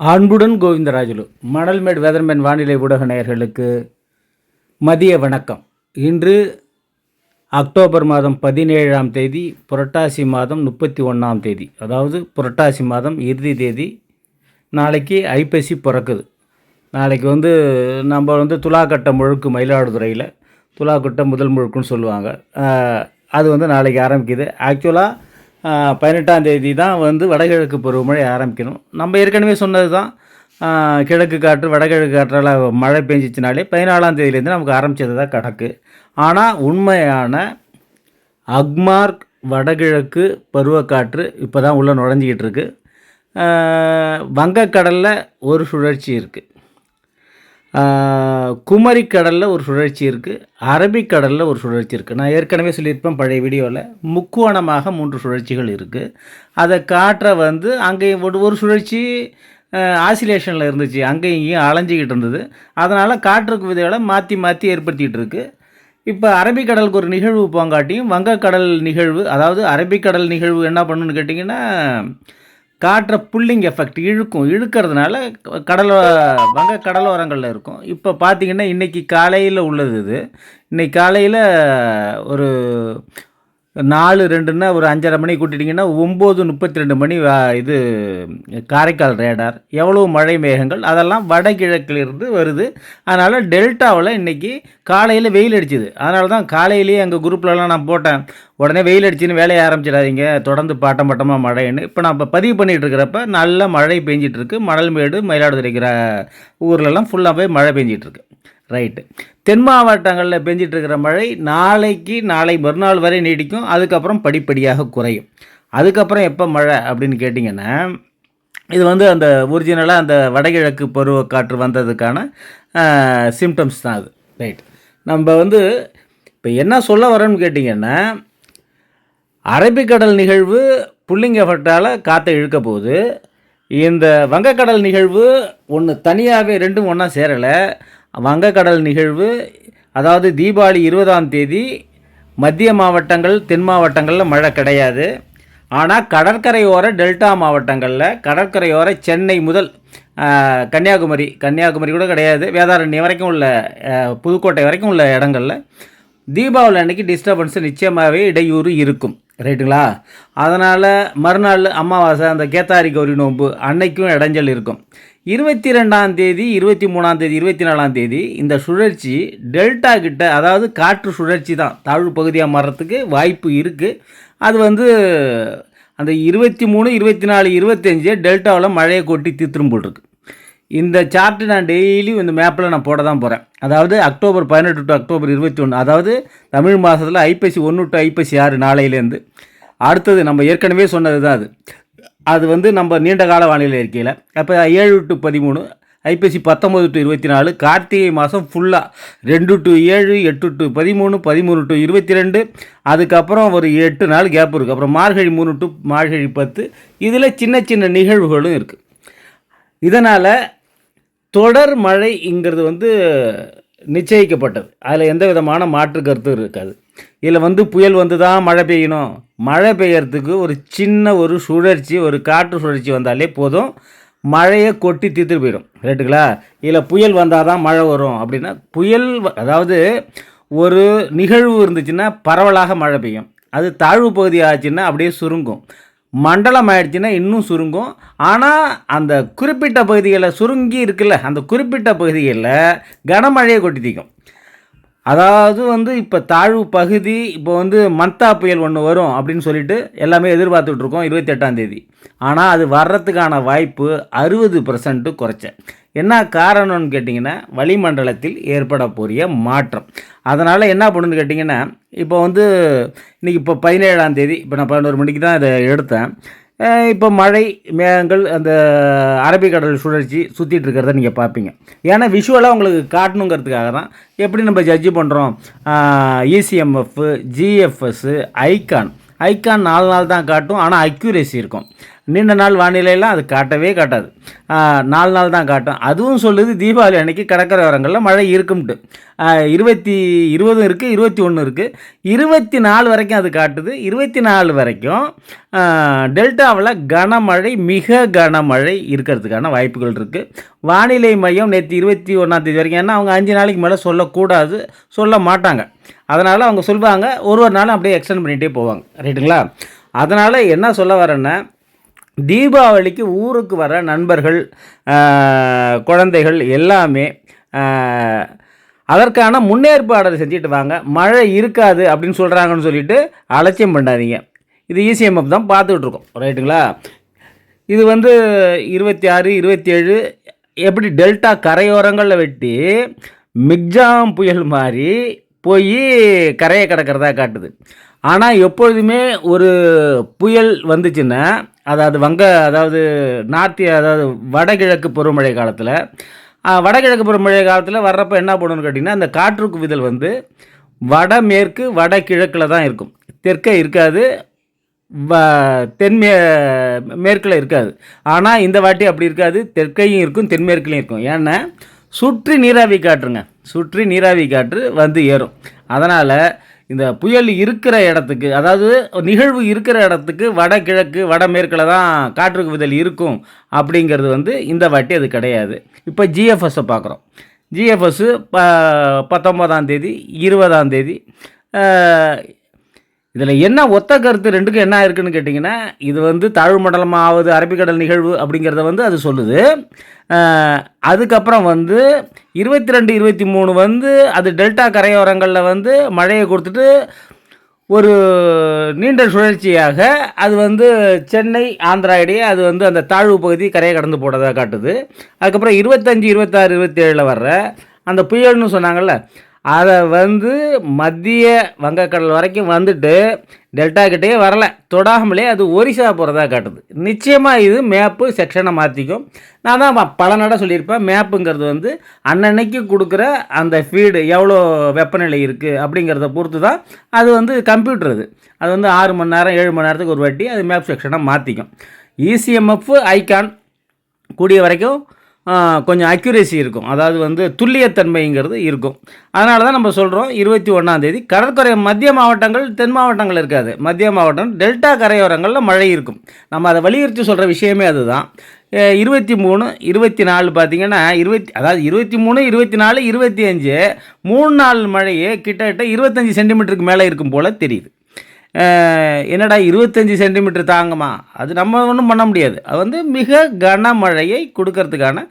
அன்புடன் கோவிந்தராஜுலு மணல்மேடு வெதர்மேன் வானிலை ஊடக நேயர்களுக்கு மதிய வணக்கம். இன்று அக்டோபர் மாதம் பதினேழாம் தேதி புரட்டாசி மாதம் முப்பத்தி ஒன்றாம் தேதி. அதாவது புரட்டாசி மாதம் இறுதி தேதி. நாளைக்கு ஐப்பசி பிறக்குது. நாளைக்கு வந்து நம்ம வந்து துலாக்கட்ட முழுக்கு மயிலாடுதுறையில். துலாக்கட்ட முதல் முழுக்குன்னு சொல்லுவாங்க. அது வந்து நாளைக்கு ஆரம்பிக்குது. ஆக்சுவலாக பதினெட்டாம் தேதி தான் வந்து வடகிழக்கு பருவமழை ஆரம்பிக்கணும். நம்ம ஏற்கனவே சொன்னது தான். கிழக்கு காற்று வடகிழக்கு காற்றால் மழை பெஞ்சிச்சினாலே பதினாலாம் தேதியிலேருந்து நமக்கு ஆரம்பித்தது தான் கணக்கு. ஆனால் உண்மையான அக்மார்க் வடகிழக்கு பருவக்காற்று இப்போ தான் உள்ளே நுழைஞ்சிக்கிட்டு இருக்குது வங்கக்கடலில் ஒரு சுழற்சி இருக்குது குமரிக்கடலில் ஒரு சுழற்சி இருக்குது அரபிக்கடலில் ஒரு சுழற்சி இருக்குது நான் ஏற்கனவே சொல்லியிருப்பேன் பழைய வீடியோவில் முக்கோணமாக மூன்று சுழற்சிகள் இருக்குது அதை காற்றை வந்து அங்கே ஒரு ஒரு சுழற்சி ஆசிலேஷனில் இருந்துச்சு. அங்கேயும் இங்கேயும் அலைஞ்சிக்கிட்டு இருந்தது. அதனால் காற்றுக்கு விதைகளை மாற்றி மாற்றி ஏற்படுத்திகிட்டு இருக்குது இப்போ அரபிக்கடலுக்கு ஒரு நிகழ்வு போங்காட்டியும் வங்கக்கடல் நிகழ்வு அதாவது அரபிக்கடல் நிகழ்வு என்ன பண்ணுன்னு கேட்டிங்கன்னா காற்றை புல்லிங் எஃபெக்ட் இழுக்கும். இழுக்கிறதுனால கடல் வங்க கடலோரங்களில் இருக்கும். இப்போ பார்த்தீங்கன்னா இன்றைக்கி காலையில் உள்ளது இது. இன்றைக்கி காலையில் ஒரு நாலு ரெண்டுன்னா ஒரு அஞ்சரை மணி கூட்டிட்டிங்கன்னா ஒம்பது முப்பத்தி ரெண்டு மணி வா- இது காரைக்கால் ரேடார். எவ்வளோ மழை மேகங்கள்? அதெல்லாம் வடகிழக்கிலிருந்து வருது. அதனால் டெல்டாவில் இன்றைக்கி காலையில் வெயில் அடிச்சுது. அதனால தான் காலையிலேயே எங்கள் குரூப்லலாம் நான் போட்டேன். உடனே வெயில் அடிச்சுன்னு வேலையை ஆரம்பிச்சிடாதீங்க. தொடர்ந்து பாட்டப்பட்டமாக மழைன்னு. இப்போ நான் இப்போ பதிவு பண்ணிகிட்டு இருக்கிறப்ப நல்ல மழை பெஞ்சிட்ருக்கு மணல்மேடு மயிலாடுதுறைக்கிற ஊர்லெல்லாம் ஃபுல்லாகவே மழை பெஞ்சிகிட்ருக்கு ரைட்டு தென் மாவட்டங்களில் பெஞ்சிட்ருக்கிற மழை நாளைக்கு நாளை மறுநாள் வரை நீடிக்கும். அதுக்கப்புறம் படிப்படியாக குறையும். அதுக்கப்புறம் எப்போ மழை அப்படின்னு கேட்டிங்கன்னா இது வந்து அந்த ஒரிஜினலாக அந்த வடகிழக்கு பருவக்காற்று வந்ததுக்கான சிம்டம்ஸ் தான் அது. ரைட் நம்ம வந்து இப்போ என்ன சொல்ல வரோன்னு கேட்டிங்கன்னா அரபிக்கடல் நிகழ்வு புள்ளிங்க எஃபெக்டால் காற்றை இழுக்க போகுது. இந்த வங்கக்கடல் நிகழ்வு ஒன்று தனியாகவே ரெண்டும் ஒன்றா சேரலை. வங்கக்கடல் நிகழ்வு அதாவது தீபாவளி இருபதாம் தேதி மத்திய மாவட்டங்கள் தென் மாவட்டங்களில் மழை கிடையாது. ஆனால் கடற்கரையோர டெல்டா மாவட்டங்களில் கடற்கரையோர சென்னை முதல் கன்னியாகுமரி கன்னியாகுமரி கூட கிடையாது. வேதாரண்யம் வரைக்கும் உள்ள புதுக்கோட்டை வரைக்கும் உள்ள இடங்களில் தீபாவளி அன்றைக்கி டிஸ்டர்பன்ஸ் நிச்சயமாகவே இடையூறு இருக்கும். ரைட்டுங்களா அதனால் மறுநாள் அமாவாசை அந்த கேத்தாரி கௌரி நோன்பு அன்னைக்கும் இடைஞ்சல் இருக்கும். இருபத்தி ரெண்டாம் தேதி இருபத்தி மூணாம் தேதி இருபத்தி நாலாம் தேதி இந்த சுழற்சி டெல்டா கிட்ட அதாவது காற்று சுழற்சி தான். தாழ்வு பகுதியாக மாறுறதுக்கு வாய்ப்பு இருக்குது அது வந்து அந்த இருபத்தி மூணு இருபத்தி நாலு இருபத்தஞ்சு டெல்டாவில் மழையை கொட்டி தீர்த்துரும் போட்டிருக்கு இந்த சார்ட்டு நான் டெய்லியும் இந்த மேப்பில் நான் போட தான் போகிறேன் அதாவது அக்டோபர் பதினெட்டு டு அக்டோபர் இருபத்தி ஒன்று அதாவது தமிழ் மாதத்தில் ஐப்பசி ஒன்று டு ஐப்பசி ஆறு நாளையிலேருந்து அடுத்தது நம்ம ஏற்கனவே சொன்னது தான் அது. அது வந்து நம்ம நீண்ட கால வானிலை இருக்கையில் அப்போ ஏழு டு பதிமூணு ஐப்பசி பத்தொம்பது டு இருபத்தி நாலு கார்த்திகை மாதம் ஃபுல்லாக ரெண்டு டு ஏழு எட்டு டு பதிமூணு பதிமூணு டு இருபத்தி ரெண்டு அதுக்கப்புறம் ஒரு எட்டு நாள் கேப் இருக்குது அப்புறம் மார்கழி மூணு டு மார்கழி பத்து இதில் சின்ன சின்ன நிகழ்வுகளும் இருக்குது இதனால் தொடர் மழைங்கிறது வந்து நிச்சயிக்கப்பட்டது. அதில் எந்த விதமான மாற்று கருத்தும் இருக்காது. இதில் வந்து புயல் வந்து தான் மழை பெய்யணும். மழை பெய்யறதுக்கு ஒரு சின்ன ஒரு சுழற்சி ஒரு காற்று சுழற்சி வந்தாலே போதும். மழையை கொட்டி தீர்த்து போயிடும். ரைட்டுங்களா இதில் புயல் வந்தால் தான் மழை வரும் அப்படின்னா புயல் வ- அதாவது ஒரு நிகழ்வு இருந்துச்சுன்னா பரவலாக மழை பெய்யும். அது தாழ்வு பகுதி ஆச்சுன்னா அப்படியே சுருங்கும். மண்டலம் ஆயிடுச்சுன்னா இன்னும் சுருங்கும். ஆனால் அந்த குறிப்பிட்ட பகுதிகளில் சுருங்கி இருக்குல்ல அந்த குறிப்பிட்ட பகுதிகளில் கனமழையை கொட்டி தீக்கும். அதாவது வந்து இப்போ தாழ்வு பகுதி இப்போ வந்து மந்தா புயல் ஒன்று வரும் அப்படின்னு சொல்லிட்டு எல்லாமே எதிர்பார்த்துட்ருக்கோம் இருபத்தெட்டாம் தேதி. ஆனால் அது வர்றதுக்கான வாய்ப்பு அறுபது பர்சன்ட்டு குறைச்சேன் என்ன காரணம்னு கேட்டிங்கன்னா வளிமண்டலத்தில் ஏற்பட போகிற மாற்றம். அதனால் என்ன பண்ணுன்னு கேட்டிங்கன்னா இப்போ வந்து இன்றைக்கி இப்போ பதினேழாம் தேதி இப்போ நான் பதினோரு மணிக்கு தான் இதை எடுத்தேன். இப்போ மழை மேகங்கள் அந்த அரபிக்கடல் சுழற்சி சுற்றிட்டு இருக்கிறத நீங்கள் பார்ப்பீங்க. ஏன்னா விஷுவலாக உங்களுக்கு காட்டணுங்கிறதுக்காக தான் எப்படி நம்ம ஜட்ஜி பண்ணுறோம் இசிஎம்எஃப் ஜிஎஃப்எஸ் ஐகான் ஐகான் நாலு நாள் தான் காட்டும் ஆனால் அக்யூரேசி இருக்கும். நீண்ட நாள் வானிலையெல்லாம் அது காட்டவே காட்டாது. நாலு நாள் தான் காட்டும். அதுவும் சொல்லுது தீபாவளி அன்னைக்கு கடற்கரை ஓரங்களில் மழை இருக்கும்ட்டு. இருபத்தி இருபதும் இருக்குது இருபத்தி ஒன்று இருக்குது இருபத்தி நாலு வரைக்கும் அது காட்டுது. இருபத்தி நாலு வரைக்கும் டெல்டாவில் கனமழை மிக கனமழை இருக்கிறதுக்கான வாய்ப்புகள் இருக்குது வானிலை மையம் நேற்று இருபத்தி ஒன்றாந்தேதி வரைக்கும் ஏன்னா அவங்க அஞ்சு நாளைக்கு மேலே சொல்லக்கூடாது சொல்ல மாட்டாங்க. அதனால் அவங்க சொல்லுவாங்க ஒரு ஒரு நாளும் அப்படியே எக்ஸ்டெண்ட் பண்ணிகிட்டே போவாங்க. ரைட்டுங்களா? அதனால் என்ன சொல்ல வரேன்னா தீபாவளிக்கு ஊருக்கு வர நண்பர்கள் குழந்தைகள் எல்லாமே அதற்கான முன்னேற்பாடு செஞ்சுட்டு வாங்க. மழை இருக்காது அப்படின்னு சொல்கிறாங்கன்னு சொல்லிட்டு அலட்சியம் பண்ணாதீங்க. இது இசிஎம்எஃப் தான் பார்த்துக்கிட்டு இருக்கோம். ரைட்டுங்களா இது வந்து இருபத்தி ஆறு இருபத்தி ஏழு எப்படி டெல்டா கரையோரங்களில் வெட்டி மிக்ஜாம் புயல் மாதிரி போய் கரையை கடக்கிறதா காட்டுது. ஆனால் எப்பொழுதுமே ஒரு புயல் வந்துச்சுன்னா அதாவது வங்க அதாவது நார்த்தி அதாவது வடகிழக்கு பருவமழை காலத்தில் வடகிழக்கு பருவமழை காலத்தில் வர்றப்ப என்ன பண்ணணும்னு கேட்டிங்கன்னா அந்த காற்று குவிதல் வந்து வடமேற்கு வடகிழக்கில் தான் இருக்கும். தெற்கே இருக்காது வ தென்மே மேற்கில் இருக்காது. ஆனால் இந்த வாட்டி அப்படி இருக்காது. தெற்கையும் இருக்கும் தென்மேற்குலையும் இருக்கும். ஏன்னா சுற்றி நீராவி காற்றுங்க. சுற்றி நீராவி காற்று வந்து ஏறும். அதனால் இந்த புயல் இருக்கிற இடத்துக்கு அதாவது நிகழ்வு இருக்கிற இடத்துக்கு வடகிழக்கு வடமேற்கில் தான் காற்று குவிதல் இருக்கும் அப்படிங்கிறது வந்து இந்த வாட்டி அது கிடையாது. இப்போ ஜிஎஃப்எஸ்ஸை பார்க்குறோம் ஜிஎஃப்எஸ்ஸு ப பத்தொம்போதாம் தேதி இருபதாம் தேதி இதில் என்ன ஒத்த கருத்து ரெண்டுக்கும் என்ன இருக்குன்னு கேட்டிங்கன்னா இது வந்து தாழ்வு மண்டலமாவது அரபிக்கடல் நிகழ்வு அப்படிங்கிறத வந்து அது சொல்லுது. அதுக்கப்புறம் வந்து இருபத்தி ரெண்டு இருபத்தி மூணு வந்து அது டெல்டா கரையோரங்களில் வந்து மழையை கொடுத்துட்டு ஒரு நீண்ட சுழற்சியாக அது வந்து சென்னை ஆந்திரா இடையே அது வந்து அந்த தாழ்வு பகுதி கரையை கடந்து போனதாக காட்டுது. அதுக்கப்புறம் இருபத்தஞ்சி இருபத்தாறு இருபத்தேழில் வர்ற அந்த புயல்னு சொன்னாங்கள்ல அதை வந்து மத்திய வங்கக்கடல் வரைக்கும் வந்துட்டு டெல்டா கிட்டேயே வரல. தொடாமலே அது ஒரிசா போகிறதா காட்டுது. நிச்சயமாக இது மேப்பு செக்ஷனை மாற்றிக்கும் நான் தான் பல நட சொல்லியிருப்பேன். மேப்புங்கிறது வந்து அன்னன்னைக்கு கொடுக்குற அந்த ஃபீடு எவ்வளோ வெப்பநிலை இருக்குது அப்படிங்கிறத பொறுத்து தான் அது வந்து கம்ப்யூட்டர் அது அது வந்து ஆறு மணி நேரம் ஏழு மணி நேரத்துக்கு ஒரு வாட்டி அது மேப் செக்ஷனை மாற்றிக்கும் இசிஎம்எஃப் ஐகான் கூடிய வரைக்கும் கொஞ்சம் அக்யூரேசி இருக்கும். அதாவது வந்து துல்லியத்தன்மைங்கிறது இருக்கும். அதனால தான் நம்ம சொல்கிறோம் இருபத்தி ஒன்றாந்தேதி கடற்கரை மத்திய மாவட்டங்கள் தென் மாவட்டங்கள் இருக்காது. மத்திய மாவட்டம் டெல்டா கரையோரங்களில் மழை இருக்கும். நம்ம அதை வலியுறுத்தி சொல்கிற விஷயமே அதுதான். இருபத்தி மூணு இருபத்தி நாலு பார்த்தீங்கன்னா இருபத்தி அதாவது இருபத்தி மூணு இருபத்தி நாலு இருபத்தி அஞ்சு மூணு நாள் மழையே கிட்டத்தட்ட இருபத்தஞ்சி சென்டிமீட்டருக்கு மேலே இருக்கும் போல் தெரியுது. என்னடா இருபத்தஞ்சி சென்டிமீட்டர் தாங்குமா? அது நம்ம ஒன்றும் பண்ண முடியாது. அது வந்து மிக கனமழையை கொடுக்கறதுக்கான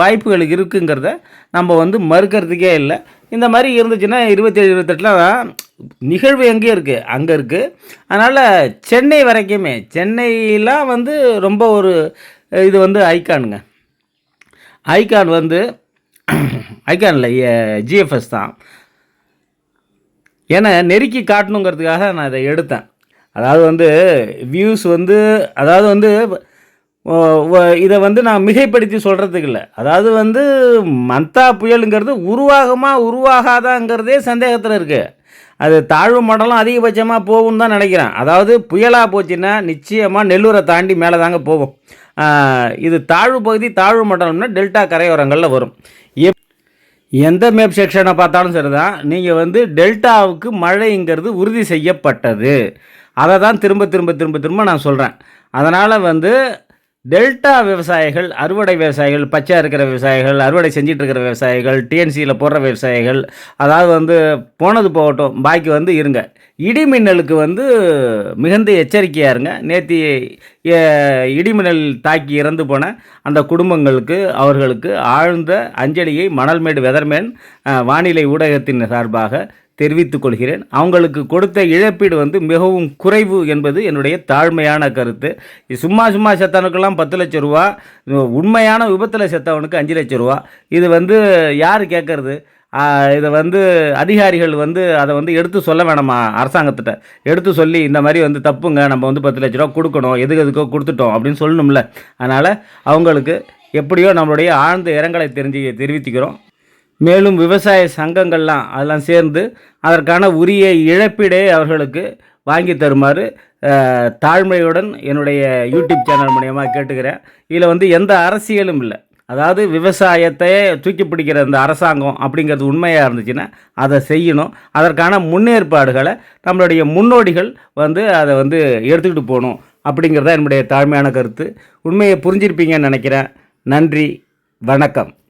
வாய்ப்புகள் இருக்குங்கிறத நம்ம வந்து மறுக்கிறதுக்கே இல்லை. இந்த மாதிரி இருந்துச்சுன்னா இருபத்தேழு இருபத்தெட்டுலாம் நிகழ்வு எங்கே இருக்குது அங்கே இருக்குது அதனால் சென்னை வரைக்குமே சென்னையெலாம் வந்து ரொம்ப ஒரு இது வந்து ஐகானுங்க. ஐக்கான் வந்து ஐகானில் ஜிஎஃப்எஸ் தான். ஏன்னா நெருக்கி காட்டணுங்கிறதுக்காக நான் இதை எடுத்தேன். அதாவது வந்து வியூஸ் வந்து அதாவது வந்து இதை வந்து நான் மிகைப்படுத்தி சொல்கிறதுக்கு இல்லை. அதாவது வந்து மந்தா புயலுங்கிறது உருவாகுமா உருவாகாதாங்கிறதே சந்தேகத்தில் இருக்குது அது தாழ்வு மண்டலம் அதிகபட்சமாக போகும்னு தான் நினைக்கிறேன். அதாவது புயலாக போச்சுன்னா நிச்சயமாக நெல்லூரை தாண்டி மேலே தாங்க போகும் இது தாழ்வு பகுதி தாழ்வு மண்டலம்னா டெல்டா கரையோரங்களில் வரும். எப் எந்த மேப் செக்ஷனை பார்த்தாலும் சரி தான் நீங்கள் வந்து டெல்டாவுக்கு மழைங்கிறது உறுதி செய்யப்பட்டது. அதை தான் திரும்ப திரும்ப திரும்ப திரும்ப நான் சொல்கிறேன் அதனால் வந்து டெல்டா விவசாயிகள் அறுவடை விவசாயிகள் பச்சை இருக்கிற விவசாயிகள் அறுவடை செஞ்சிட்டு இருக்கிற விவசாயிகள் டிஎன்சியில் போடுற விவசாயிகள் அதாவது வந்து போனது போகட்டும் பாக்கி வந்து இருங்க. இடிமின்னலுக்கு வந்து மிகுந்த எச்சரிக்கையாக இருங்க. நேற்று இடிமின்னல் தாக்கி இறந்து போன அந்த குடும்பங்களுக்கு அவர்களுக்கு ஆழ்ந்த அஞ்சலியை மணல்மேடு வெதர்மேன் வானிலை ஊடகத்தின் சார்பாக தெரிவித்துக் கொள்கிறேன் அவங்களுக்கு கொடுத்த இழப்பீடு வந்து மிகவும் குறைவு என்பது என்னுடைய தாழ்மையான கருத்து. இது சும்மா சும்மா செத்தவனுக்கெல்லாம் பத்து லட்ச ரூபா உண்மையான விபத்தில் செத்தவனுக்கு அஞ்சு லட்ச ரூபா. இது வந்து யார் கேட்கறது இதை வந்து அதிகாரிகள் வந்து அதை வந்து எடுத்து சொல்ல வேணாமா அரசாங்கத்திட்ட? எடுத்து சொல்லி இந்த மாதிரி வந்து தப்புங்க நம்ம வந்து பத்து லட்ச ரூபா கொடுக்கணும் எதுக்கு எதுக்கோ கொடுத்துட்டோம் அப்படின்னு சொல்லணும்ல. அதனால் அவங்களுக்கு எப்படியோ நம்மளுடைய ஆழ்ந்த இரங்கலை தெரிஞ்சு தெரிவித்துக்கிறோம். மேலும் விவசாய சங்கங்கள்லாம் அதெல்லாம் சேர்ந்து அதற்கான உரிய இழப்பீடை அவர்களுக்கு வாங்கி தருமாறு தாழ்மையுடன் என்னுடைய யூடியூப் சேனல் மூலியமாக கேட்டுக்கிறேன். இதில் வந்து எந்த அரசியலும் இல்லை. அதாவது விவசாயத்தை தூக்கி பிடிக்கிற இந்த அரசாங்கம் அப்படிங்கிறது உண்மையாக இருந்துச்சுன்னா அதை செய்யணும். அதற்கான முன்னேற்பாடுகளை நம்மளுடைய முன்னோடிகள் வந்து அதை வந்து எடுத்துக்கிட்டு போகணும் அப்படிங்கிறது தான் என்னுடைய தாழ்மையான கருத்து. உண்மையை புரிஞ்சிருப்பீங்கன்னு நினைக்கிறேன். நன்றி. வணக்கம்.